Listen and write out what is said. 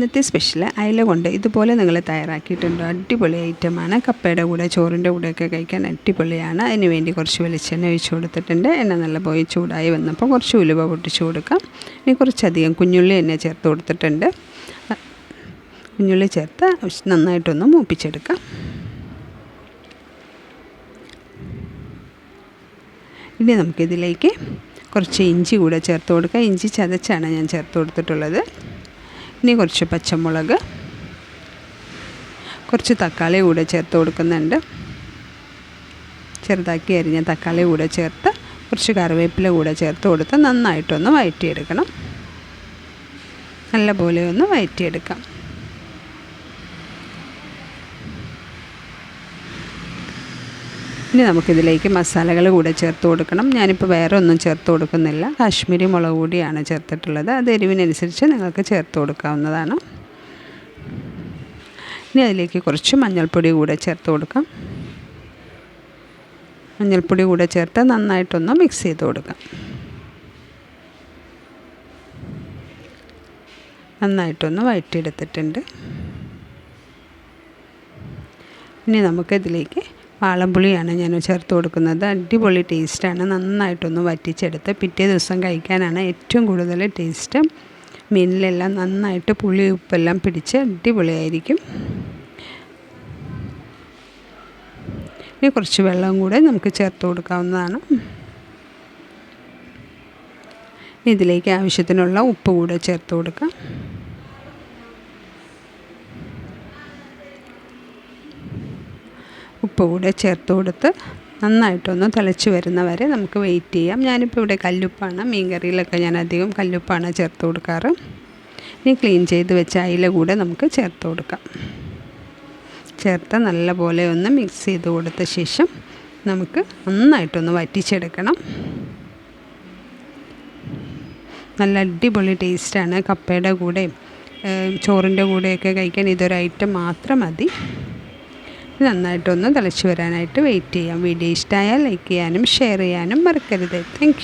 ഇന്നത്തെ സ്പെഷ്യൽ അയല കൊണ്ട് ഇതുപോലെ നിങ്ങൾ തയ്യാറാക്കിയിട്ടുണ്ട്. അടിപൊളി ഐറ്റമാണ് കപ്പയുടെ കൂടെ ചോറിന്റെ കൂടെയൊക്കെ കഴിക്കാൻ അടിപൊളിയാണ്. അതിന് വേണ്ടി കുറച്ച് വെളിച്ചെണ്ണ ഒഴിച്ച് കൊടുത്തിട്ടുണ്ട്. എണ്ണ നല്ല പോയി ചൂടായി വന്നപ്പോൾ കുറച്ച് ഉലുവ പൊട്ടിച്ച് കൊടുക്കാം. ഇനി കുറച്ചധികം കുഞ്ഞുള്ളി എന്നെ ചേർത്ത് കൊടുത്തിട്ടുണ്ട്. കുഞ്ഞുള്ളി ചേർത്ത് നന്നായിട്ടൊന്ന് മൂപ്പിച്ചെടുക്കാം. ഇനി നമുക്കിതിലേക്ക് കുറച്ച് ഇഞ്ചി കൂടെ ചേർത്ത് കൊടുക്കാം. ഇഞ്ചി ചതച്ചാണ് ഞാൻ ചേർത്ത് കൊടുത്തിട്ടുള്ളത്. ഇനി കുറച്ച് പച്ചമുളക് കുറച്ച് തക്കാളി കൂടെ ചേർത്ത് കൊടുക്കുന്നുണ്ട്. ചെറുതാക്കി അരിഞ്ഞ തക്കാളി കൂടെ ചേർത്ത് കുറച്ച് കറിവേപ്പില കൂടെ ചേർത്ത് കൊടുത്ത് നന്നായിട്ടൊന്ന് വഴറ്റിയെടുക്കണം നല്ലപോലെ ഒന്ന് വഴറ്റിയെടുക്കാം ഇനി നമുക്കിതിലേക്ക് മസാലകൾ കൂടെ ചേർത്ത് കൊടുക്കണം. ഞാനിപ്പോൾ വേറെ ഒന്നും ചേർത്ത് കൊടുക്കുന്നില്ല. കാശ്മീരി മുളക് കൂടിയാണ് ചേർത്തിട്ടുള്ളത്. അത് എരിവിനനുസരിച്ച് നിങ്ങൾക്ക് ചേർത്ത് കൊടുക്കാവുന്നതാണ്. ഇനി അതിലേക്ക് കുറച്ച് മഞ്ഞൾപ്പൊടി കൂടെ ചേർത്ത് കൊടുക്കാം. മഞ്ഞൾപ്പൊടി കൂടെ ചേർത്ത് നന്നായിട്ടൊന്ന് മിക്സ് ചെയ്ത് കൊടുക്കാം. നന്നായിട്ടൊന്ന് വഴറ്റിയെടുത്തിട്ടുണ്ട്. ഇനി നമുക്കിതിലേക്ക് വാളംപുളിയാണ് ഞാൻ ചേർത്ത് കൊടുക്കുന്നത്. അടിപൊളി ടേസ്റ്റാണ്. നന്നായിട്ടൊന്ന് വറ്റിച്ചെടുത്ത് പിറ്റേ ദിവസം കഴിക്കാനാണ് ഏറ്റവും കൂടുതൽ ടേസ്റ്റ്. മീനിലെല്ലാം നന്നായിട്ട് പുളി ഉപ്പെല്ലാം പിടിച്ച് അടിപൊളിയായിരിക്കും. ഇനി കുറച്ച് വെള്ളം കൂടെ നമുക്ക് ചേർത്ത് കൊടുക്കാവുന്നതാണ്. ഇതിലേക്ക് ആവശ്യത്തിനുള്ള ഉപ്പ് കൂടെ ചേർത്ത് കൊടുക്കാം. ഉപ്പ് കൂടെ ചേർത്ത് കൊടുത്ത് നന്നായിട്ടൊന്ന് തിളച്ച് വരുന്നവരെ നമുക്ക് വെയിറ്റ് ചെയ്യാം. ഞാനിപ്പോൾ ഇവിടെ കല്ലുപ്പാണ്. മീൻ കറിയിലൊക്കെ ഞാൻ അധികം കല്ലുപ്പാണ് ചേർത്ത് കൊടുക്കാറ്. ഇനി ക്ലീൻ ചെയ്ത് വെച്ച അയില കൂടെ നമുക്ക് ചേർത്ത് കൊടുക്കാം. ചേർത്ത് നല്ലപോലെ ഒന്ന് മിക്സ് ചെയ്ത് കൊടുത്ത ശേഷം നമുക്ക് നന്നായിട്ടൊന്ന് വറ്റിച്ചെടുക്കണം. നല്ല അടിപൊളി ടേസ്റ്റാണ് കപ്പയുടെ കൂടെയും ചോറിന്റെ കൂടെയൊക്കെ കഴിക്കാൻ ഇതൊരു ഐറ്റം മാത്രം മതി. നന്നായിട്ടൊന്ന് തിളച്ച് വരാനായിട്ട് വെയിറ്റ് ചെയ്യാം. വീഡിയോ ഇഷ്ടമായാൽ ലൈക്ക് ചെയ്യാനും ഷെയർ ചെയ്യാനും മറക്കരുത്. താങ്ക്